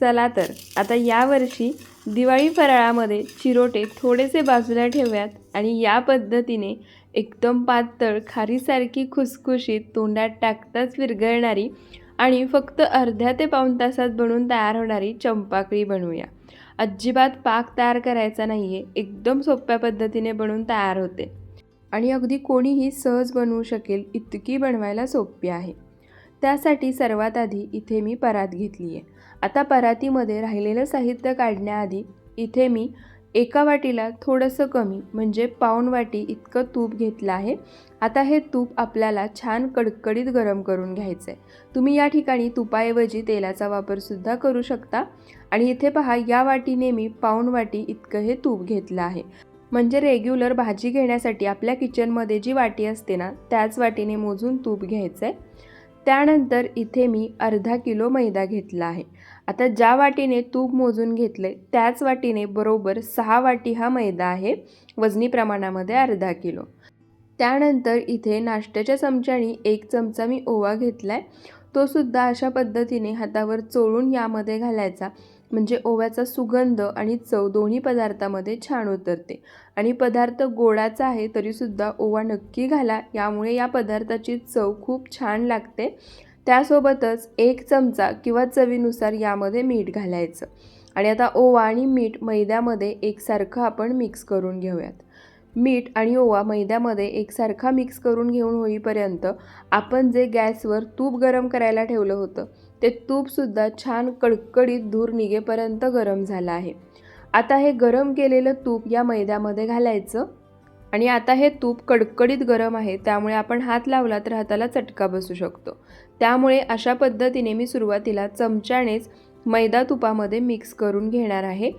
चला तर आता यावर्षी दिवाळी फराळामध्ये चिरोटे थोडेसे बाजूला ठेवूयात आणि या पद्धतीने एकदम पातळ खारीसारखी खुसखुशीत तोंडात टाकताच विरघळणारी आणि फक्त अर्ध्या ते पाऊण तासात बनवून तयार होणारी चंपाकळी बनवूया. अजिबात पाक तयार करायचा नाही आहे एकदम सोप्या पद्धतीने बनवून तयार होते. आणि अगदी कोणीही सहज बनवू शकेल इतकी बनवायला सोपी आहे. त्यासाठी सर्वात आधी इथे मी परात घेतली आहे आता परातीमध्ये राहिलेलं साहित्य काढण्याआधी इथे मी एका वाटीला थोडंसं कमी म्हणजे पाऊण वाटी इतकं तूप घेतलं आहे. आता हे तूप आपल्याला छान कडकडीत गरम करून घ्यायचं आहे तुम्ही या ठिकाणी तुपाऐवजी तेलाचा वापरसुद्धा करू शकता. आणि इथे पहा या वाटीने मी पाऊण वाटी इतकं हे तूप घेतलं आहे. म्हणजे रेग्युलर भाजी घेण्यासाठी आपल्या किचनमध्ये जी वाटी असते ना त्याच वाटीने मोजून तूप घ्यायचं आहे त्यानंतर इथे मी अर्धा किलो मैदा घेतला आहे. आता ज्या वाटीने तूप मोजून घेतले त्याच वाटीने बरोबर सहा वाटी हा मैदा आहे वजनी प्रमाणामध्ये अर्धा किलो. त्यानंतर इथे नाश्त्याच्या चमच्याने एक चमचा मी ओवा घेतला आहे तो सुद्धा अशा पद्धतीने हातावर चोळून यामध्ये घालायचा. म्हणजे ओव्याचा सुगंध आणि चव दोन्ही पदार्थामध्ये छान उतरते. आणि पदार्थ गोडाचा आहे तरीसुद्धा ओवा नक्की घाला. यामुळे या पदार्थाची चव खूप छान लागते. त्यासोबतच एक चमचा किंवा चवीनुसार यामध्ये मीठ घालायचं. आणि आता ओवा आणि मीठ मैद्यामध्ये एकसारखं आपण मिक्स करून घेऊयात. मीठ आणि ओवा मैद्यामध्ये एकसारखा मिक्स करून घेऊन होईपर्यंत आपण जे गॅसवर तूप गरम करायला ठेवलं होतं ते तूपसुद्धा छान कडकडीत धूर निघेपर्यंत गरम झालं आहे. आता हे गरम केलेलं तूप या मैद्यामध्ये घालायचं आणि आता हे तूप कडकडीत गरम आहे त्यामुळे आपण हात लावला तर हाताला चटका बसू शकतो. त्यामुळे अशा पद्धतीने मी सुरुवातीला चमच्यानेच मैदा तुपामध्ये मिक्स करून घेणार आहे.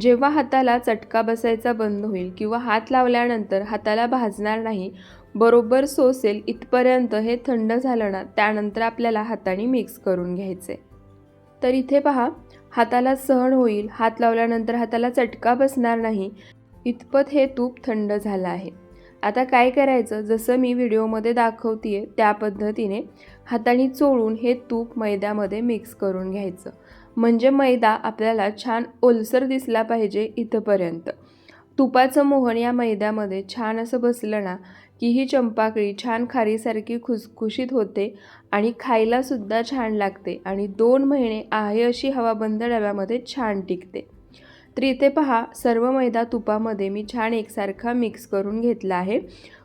जेव्हा हाताला चटका बसायचा बंद होईल किंवा हात लावल्यानंतर हाताला भाजणार नाही बरोबर सोसेल इथपर्यंत हे थंड झालं ना त्यानंतर आपल्याला हाताने मिक्स करून घ्यायचे. तर इथे पहा हाताला सहन होईल हात लावल्यानंतर हाताला चटका बसणार नाही इतपत हे तूप थंड झालं आहे. आता काय करायचं? जसं मी व्हिडिओमध्ये दाखवते त्या पद्धतीने हाताने चोळून हे तूप मैद्यामध्ये मिक्स करून घ्यायचं. म्हणजे मैदा आपल्याला छान ओलसर दिसला पाहिजे इथंपर्यंत. तुपाचं मोहन या मैद्यामध्ये छान असं बसलं ना की ही चंपाकळी छान खारीसारखी खुसखुशीत होते आणि खायलासुद्धा छान लागते आणि दोन महिने आहे अशी हवाबंद डब्यामध्ये छान टिकते. तर इथे पहा सर्व मैदा तुपामध्ये मी छान एकसारखा मिक्स करून घेतला आहे.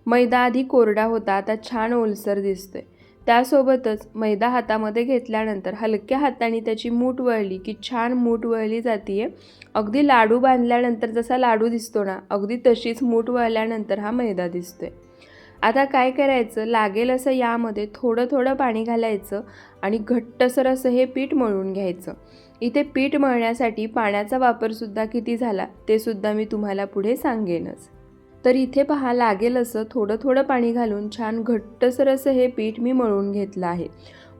मैदा आधी कोरडा होता आता छान ओलसर दिसतोय. त्यासोबतच मैदा हातामध्ये घेतल्यानंतर हलक्या हाताने त्याची मूठ वळली की छान मूठ वळली जाते अगदी लाडू बांधल्यानंतर जसा लाडू दिसतो ना अगदी तशीच मूठ वळल्यानंतर हा मैदा दिसतोय. आता काय करायचं? लागेल असं यामध्ये थोडं थोडं पाणी घालायचं आणि घट्टसर असं हे पीठ मळून घ्यायचं. इथे पीठ मळण्यासाठी पाण्याचा वापरसुद्धा किती झाला ते सुद्धा मी तुम्हाला पुढे सांगेनच. तर इथे पहा लागेल असं थोडं थोडं पाणी घालून छान घट्टसर असं हे पीठ मी मळून घेतलं आहे.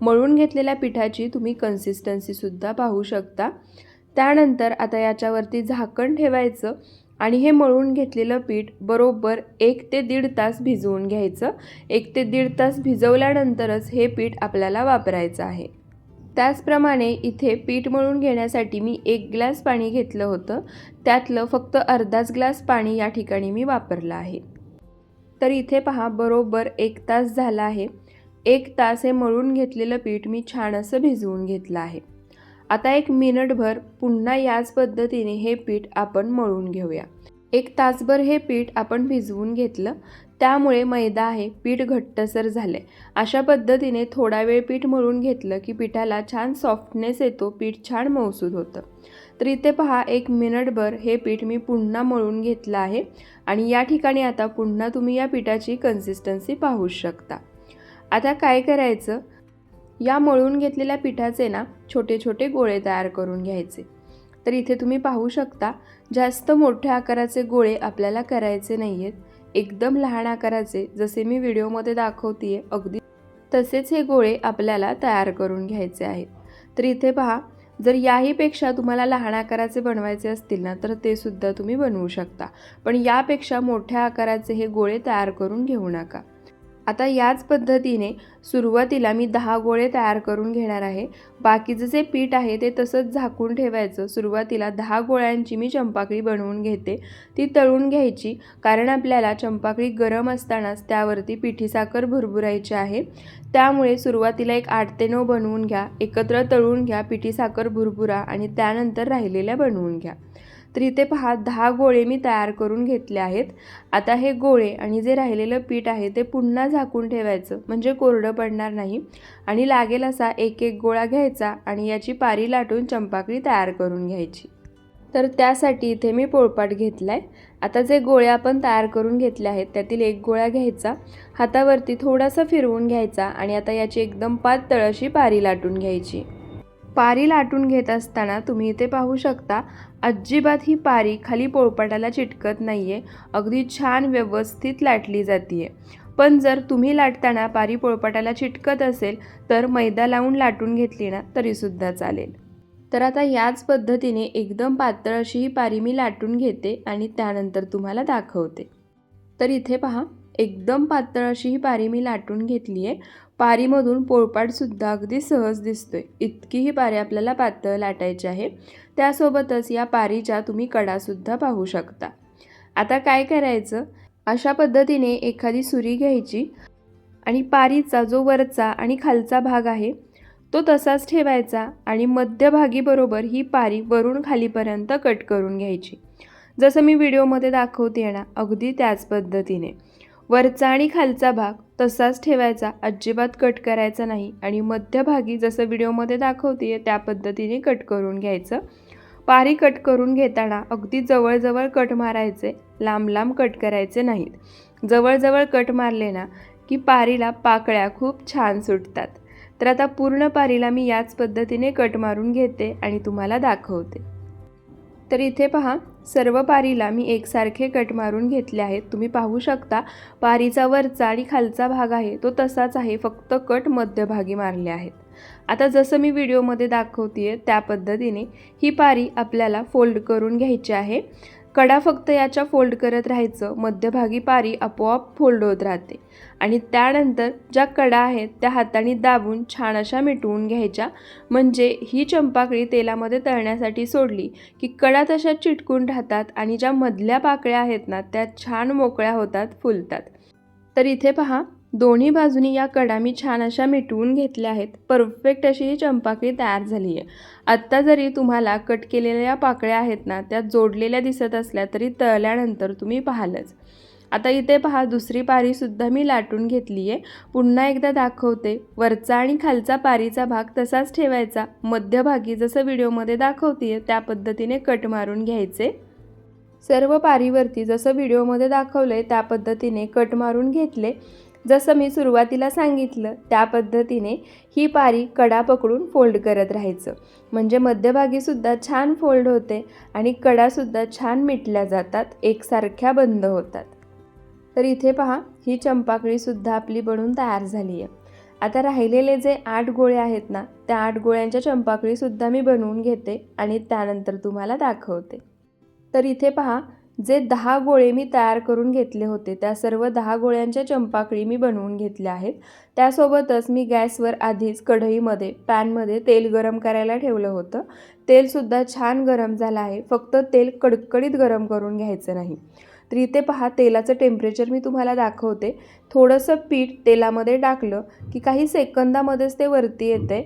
मळून घेतलेल्या पिठाची तुम्ही कन्सिस्टन्सीसुद्धा पाहू शकता. त्यानंतर आता याच्यावरती झाकण ठेवायचं आणि हे मळून घेतलेलं पीठ बरोबर एक ते दीड तास भिजवून घ्यायचं. एक ते दीड तास भिजवल्यानंतरच हे पीठ आपल्याला वापरायचं आहे. त्याचप्रमाणे इथे पीठ मळून घेण्यासाठी मी एक ग्लास पाणी घेतलं होतं. त्यातलं फक्त अर्धाच ग्लास पाणी या ठिकाणी मी वापरलं आहे. तर इथे पहा बरोबर एक तास झाला आहे. एक तास हे मळून घेतलेलं पीठ मी छान असं भिजवून घेतलं आहे. आता एक मिनिटभर पुन्हा याच पद्धतीने हे पीठ आपण मळून घेऊया. एक तासभर हे पीठ आपण भिजवून घेतलं. त्यामुळे मैदा आहे पीठ घट्टसर झाले अशा पद्धतीने थोडा वेळ पीठ मळून घेतलं की पिठाला छान सॉफ्टनेस येतो पीठ छान मौसूद होतं. तर इथे पहा एक मिनिटभर हे पीठ मी पुन्हा मळून घेतलं आहे आणि या ठिकाणी आता पुन्हा तुम्ही या पिठाची कन्सिस्टन्सी पाहू शकता. आता काय करायचं? या मळून घेतलेल्या पिठाचे ना छोटे छोटे गोळे तयार करून घ्यायचे. तर इथे तुम्ही पाहू शकता जास्त मोठ्या आकाराचे गोळे आपल्याला करायचे नाही आहेत एकदम लहान आकाराचे जसे मी व्हिडिओमध्ये दाखवते अगदी. तसेच हे गोळे आपल्याला तयार करून घ्यायचे आहेत. तर इथे पहा जर याहीपेक्षा तुम्हाला लहान आकाराचे बनवायचे असतील ना तर ते सुद्धा तुम्ही बनवू शकता. पण यापेक्षा मोठ्या आकाराचे हे गोळे तयार करून घेऊ नका. आता याच पद्धतीने सुरुवातीला मी दहा गोळे तयार करून घेणार आहे. बाकीचं जे पीठ आहे ते तसंच झाकून ठेवायचं. सुरुवातीला दहा गोळ्यांची मी चंपाकळी बनवून घेते. ती तळून घ्यायची कारण आपल्याला चंपाकळी गरम असतानाच त्यावरती पिठी साखर भुरभुरायची आहे. त्यामुळे सुरुवातीला एक आठ ते नऊ बनवून घ्या एकत्र तळून घ्या पिठी साखर भुरभुरा आणि त्यानंतर राहिलेल्या बनवून घ्या. तर इथे पहा दहा गोळे मी तयार करून घेतले आहेत. आता हे गोळे आणि जे राहिलेलं पीठ आहे ते पुन्हा झाकून ठेवायचं म्हणजे कोरडं पडणार नाही. आणि लागेल असा एक एक गोळा घ्यायचा आणि याची पारी लाटून चंपाकळी तयार करून घ्यायची. तर त्यासाठी इथे मी पोळपाट घेतला आहे आता जे गोळे आपण तयार करून घेतले आहेत त्यातील एक गोळा घ्यायचा. हातावरती थोडासा फिरवून घ्यायचा आणि आता याची एकदम पातळ अशी पारी लाटून घ्यायची. पारी लाटून घेत असताना तुम्ही इथे पाहू शकता अजिबात ही पारी खाली पोळपाटाला चिटकत नाही आहे अगदी छान व्यवस्थित लाटली जाते पण जर तुम्ही लाटताना पारी पोळपाटाला चिटकत असेल तर मैदा लावून लाटून घेतली ना तरीसुद्धा चालेल. तर आता याच पद्धतीने एकदम पातळ अशी ही पारी मी लाटून घेते आणि त्यानंतर तुम्हाला दाखवते. तर इथे पहा एकदम पातळ अशी ही पारी मी लाटून घेतली आहे पारीमधून पोळपाटसुद्धा अगदी सहज दिसतोय. इतकी ही पारी आपल्याला पातळ लाटायची आहे. त्यासोबतच या पारीच्या तुम्ही कडासुद्धा पाहू शकता. आता काय करायचं? अशा पद्धतीने एखादी सुरी घ्यायची आणि पारीचा जो वरचा आणि खालचा भाग आहे तो तसाच ठेवायचा आणि मध्यभागी बरोबर ही पारी वरून खालीपर्यंत कट करून घ्यायची. जसं मी व्हिडिओमध्ये दाखवते ना अगदी त्याच पद्धतीने. वरचा आणि खालचा भाग तसाच ठेवायचा अजिबात कट करायचा नाही. आणि मध्यभागी जसं व्हिडिओमध्ये दाखवते त्या पद्धतीने कट करून घ्यायचं. पारी कट करून घेताना अगदी जवळजवळ कट मारायचे लांब लांब कट करायचे नाहीत. जवळजवळ कट मारले ना की पारीला पाकळ्या खूप छान सुटतात. तर आता पूर्ण पारीला मी याच पद्धतीने कट मारून घेते आणि तुम्हाला दाखवते. तर इथे पहा सर्व पारीला मी एकसारखे कट मारून घेतले आहेत. तुम्ही पाहू शकता पारीचा वरचा आणि खालचा भाग आहे तो तसाच आहे फक्त कट मध्यभागी मारले आहेत. आता जसं मी व्हिडिओमध्ये दाखवते आहे त्या पद्धतीने ही पारी आपल्याला फोल्ड करून घ्यायची आहे. कडा फक्त याच्या फोल्ड करत राहायचं. मध्यभागी पारी आपोआप फोल्ड होत राहते. आणि त्यानंतर ज्या कडा आहेत त्या हाताने दाबून छान अशा मिटवून घ्यायच्या. म्हणजे ही चंपाकळी तेलामध्ये तळण्यासाठी सोडली की कडा तशा चिटकून राहतात आणि ज्या मधल्या पाकळ्या आहेत ना त्या छान मोकळ्या होतात फुलतात. तर इथे पहा दोन्ही बाजूनी या कडा मी छान अशा मिटवून घेतल्या आहेत. परफेक्ट अशी ही चंपाकळी तयार झाली आहे. आत्ता जरी तुम्हाला कट केलेल्या या पाकळ्या आहेत ना त्या जोडलेल्या दिसत असल्या तरी तळल्यानंतर तुम्ही पाहालच. आता इथे पहा दुसरी पारीसुद्धा मी लाटून घेतली आहे. पुन्हा एकदा दाखवते. वरचा आणि खालचा पारीचा भाग तसाच ठेवायचा. मध्यभागी जसं व्हिडिओमध्ये दाखवते त्या पद्धतीने कट मारून घ्यायचे. सर्व पारीवरती जसं व्हिडिओमध्ये दाखवलं आहे त्या पद्धतीने कट मारून घेतले. जसं मी सुरुवातीला सांगितलं त्या पद्धतीने ही पारी कडा पकडून फोल्ड करत राहायचं. म्हणजे मध्यभागीसुद्धा छान फोल्ड होते आणि कडासुद्धा छान मिटल्या जातात एकसारख्या बंद होतात. तर इथे पहा ही चंपाकळीसुद्धा आपली बनून तयार झाली आहे आता राहिलेले जे आठ गोळे आहेत ना त्या आठ गोळ्यांच्या चंपाकळीसुद्धा मी बनवून घेते आणि त्यानंतर तुम्हाला दाखवते. तर इथे पहा जे दहा गोळे मी तयार करून घेतले होते त्या सर्व दहा गोळ्यांच्या चंपाकळी मी बनवून घेतल्या आहेत. त्यासोबतच मी गॅसवर आधीच कढईमध्ये पॅनमध्ये तेल गरम करायला ठेवलं होतं. तेलसुद्धा छान गरम झालं आहे फक्त तेल कडकडीत गरम करून घ्यायचं नाही. तर इथे पहा तेलाचं टेम्परेचर मी तुम्हाला दाखवते. थोडंसं पीठ तेलामध्ये टाकलं की काही सेकंदामध्येच ते वरती येते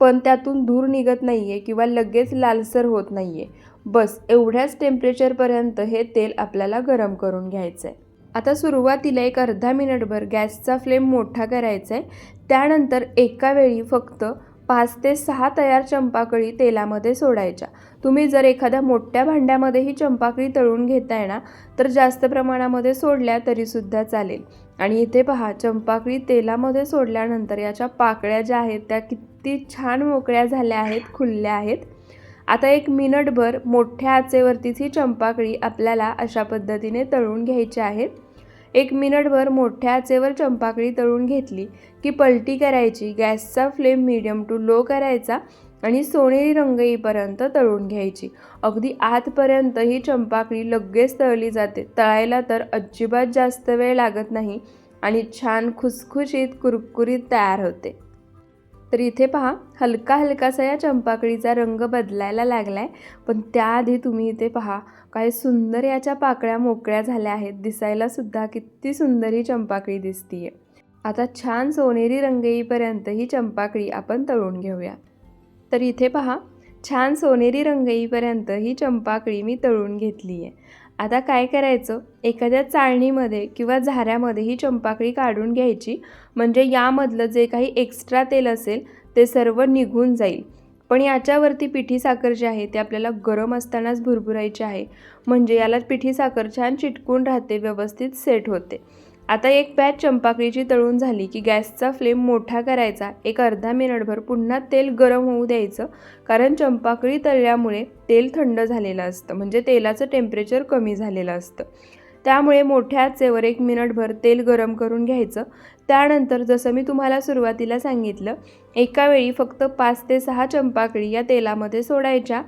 पण त्यातून धूर निघत नाही आहे किंवा लगेच लालसर होत नाही आहे बस एवढ्याच टेम्परेचरपर्यंत हे तेल आपल्याला गरम करून घ्यायचं आहे आता सुरुवातीला एक अर्धा मिनिटभर गॅसचा फ्लेम मोठा करायचा आहे त्यानंतर एका वेळी फक्त पाच ते सहा तयार चंपाकळी तेलामध्ये सोडायच्या. तुम्ही जर एखाद्या मोठ्या भांड्यामध्ये ही चंपाकळी तळून घेताय ना तर जास्त प्रमाणामध्ये सोडल्या तरीसुद्धा चालेल. आणि इथे पहा चंपाकळी तेलामध्ये सोडल्यानंतर याच्या पाकळ्या ज्या आहेत त्या किती छान मोकळ्या झाल्या आहेत खुलल्या आहेत. आता एक मिनटभर मोठ्या आचेवरतीच ही चंपाकळी आपल्याला अशा पद्धतीने तळून घ्यायची आहे. एक मिनटभर मोठ्या आचेवर चंपाकळी तळून घेतली की पलटी करायची गॅसचा फ्लेम मिडियम टू लो करायचा आणि सोनेरी रंग येईपर्यंत तळून घ्यायची. अगदी आतपर्यंत ही चंपाकळी लगेच तळली जाते. तळायला तर अजिबात जास्त वेळ लागत नाही आणि छान खुसखुशीत कुरकुरीत तयार होते. तर इथे पहा हलका हलकासा या चंपाकळीचा रंग बदलायला लागला आहे पण त्याआधी तुम्ही इथे पहा काय सुंदर याच्या पाकळ्या मोकळ्या झाल्या आहेत. दिसायला सुद्धा किती सुंदर ही चंपाकळी दिसतीये. आता छान सोनेरी रंग येईपर्यंत ही चंपाकळी आपण तळून घेऊया. तर इथे पहा छान सोनेरी रंग येईपर्यंत ही चंपाकळी मी तळून घेतली आहे आता काय करायचं? एखाद्या चाळणीमध्ये किंवा झाऱ्यामध्ये ही चंपाकळी काढून घ्यायची. म्हणजे यामधलं जे काही एक्स्ट्रा तेल असेल ते सर्व निघून जाईल. पण याच्यावरती पिठी साखर जी आहे ते आपल्याला गरम असतानाच भुरभुरायची आहे. म्हणजे याला पिठी साखर छान चिटकून राहते व्यवस्थित सेट होते. आता एक बॅच चंपाकळीची तळून झाली की गॅसचा फ्लेम मोठा करायचा. एक अर्धा मिनिटभर पुन्हा तेल गरम होऊ द्यायचं. कारण चंपाकळी तळल्यामुळे तेल थंड झालेलं असतं. म्हणजे तेलाचं टेम्परेचर कमी झालेलं असतं. त्यामुळे मोठ्या आचेवर एक मिनिटभर तेल गरम करून घ्यायचं. त्यानंतर जसं मी तुम्हाला सुरुवातीला सांगितलं एका वेळी फक्त पाच ते सहा चंपाकळी या तेलामध्ये सोडायच्या.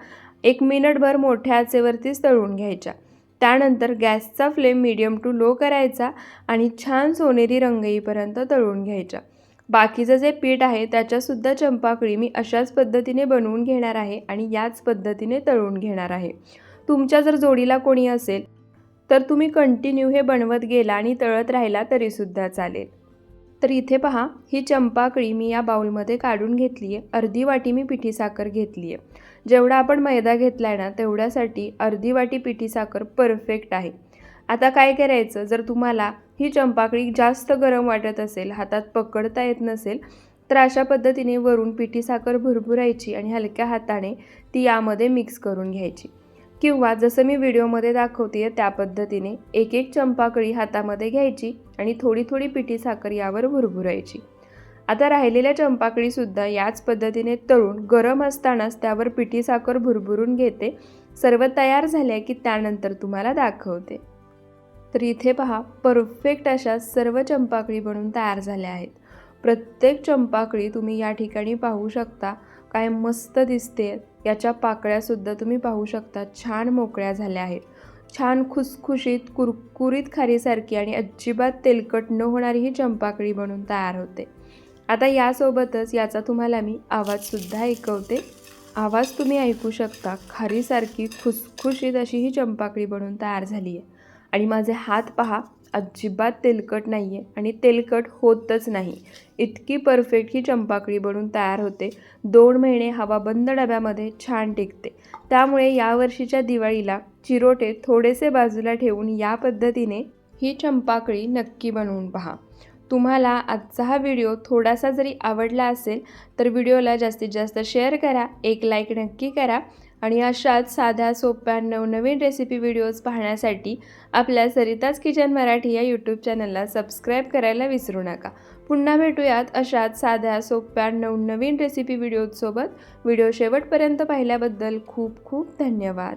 एक मिनिटभर मोठ्या आचेवरतीच तळून घ्यायच्या. त्यानंतर गॅसचा फ्लेम मिडियम टू लो करायचा आणि छान सोनेरी रंग येईपर्यंत तळून घ्यायच्या बाकीचं जे पीठ आहे त्याच्यासुद्धा चंपाकळी मी अशाच पद्धतीने बनवून घेणार आहे आणि याच पद्धतीने तळून घेणार आहे. तुमच्या जर जोडीला कोणी असेल तर तुम्ही कंटिन्यू हे बनवत गेला आणि तळत राहिला तरीसुद्धा चालेल. तर इथे पहा ही चंपाकळी मी या बाउलमध्ये काढून घेतली आहे अर्धी वाटी मी पिठी साखर घेतली आहे जेवढा आपण मैदा घेतला आहे ना तेवढ्यासाठी अर्धी वाटी पिठी साखर परफेक्ट आहे. आता काय करायचं? जर तुम्हाला ही चंपाकळी जास्त गरम वाटत असेल हातात पकडता येत नसेल तर अशा पद्धतीने वरून पिठी साखर भरभुरायची आणि हलक्या हाताने ती यामध्ये मिक्स करून घ्यायची. किंवा जसं मी व्हिडिओमध्ये दाखवते आहे त्या पद्धतीने एक एक चंपाकळी हातामध्ये घ्यायची आणि थोडी थोडी पिठी साखर यावर भुरभुरायची. आता राहिलेल्या चंपाकळीसुद्धा याच पद्धतीने तळून गरम असतानाच त्यावर पिठी साखर भुरभुरून घेते. सर्व तयार झाल्या की त्यानंतर तुम्हाला दाखवते. तर इथे पहा परफेक्ट अशा सर्व चंपाकळी बनून तयार झाल्या आहेत. प्रत्येक चंपाकळी तुम्ही या ठिकाणी पाहू शकता. काय मस्त दिसते याच्या पाकळ्यासुद्धा तुम्ही पाहू शकता. छान मोकळ्या झाल्या आहेत. छान खुसखुशीत कुरकुरीत खारीसारखी आणि अजिबात तेलकट न होणारी ही चंपाकळी बनून तयार होते. आता यासोबतच याचा तुम्हाला मी आवाजसुद्धा ऐकवते. आवाज तुम्ही ऐकू शकता. खारीसारखी खुसखुशीत अशी ही चंपाकळी बनून तयार झाली आहे. आणि माझे हात पहा. अजिबात तेलकट नाही आहे आणि तेलकट होतच नाही. इतकी परफेक्ट ही चंपाकळी बनून तयार होते. दोन महिने हवा बंद डब्यामध्ये छान टिकते. त्यामुळे यावर्षीच्या दिवाळीला चिरोटे थोडेसे बाजूला ठेवून या पद्धतीने ही चंपाकळी नक्की बनवून पहा. तुम्हाला आजचा हा व्हिडिओ थोडासा जरी आवडला असेल तर व्हिडिओला जास्तीत जास्त शेअर करा एक लाईक नक्की करा आणि अशाच साध्या सोप्या नवनवीन रेसिपी व्हिडिओज पाहण्यासाठी आपल्या सरिताज किचन मराठी या यूट्यूब चॅनलला सबस्क्राईब करायला विसरू नका. पुन्हा भेटूयात अशाच साध्या सोप्या नवनवीन रेसिपी व्हिडिओजसोबत व्हिडिओ शेवटपर्यंत पाहिल्याबद्दल खूप खूप धन्यवाद.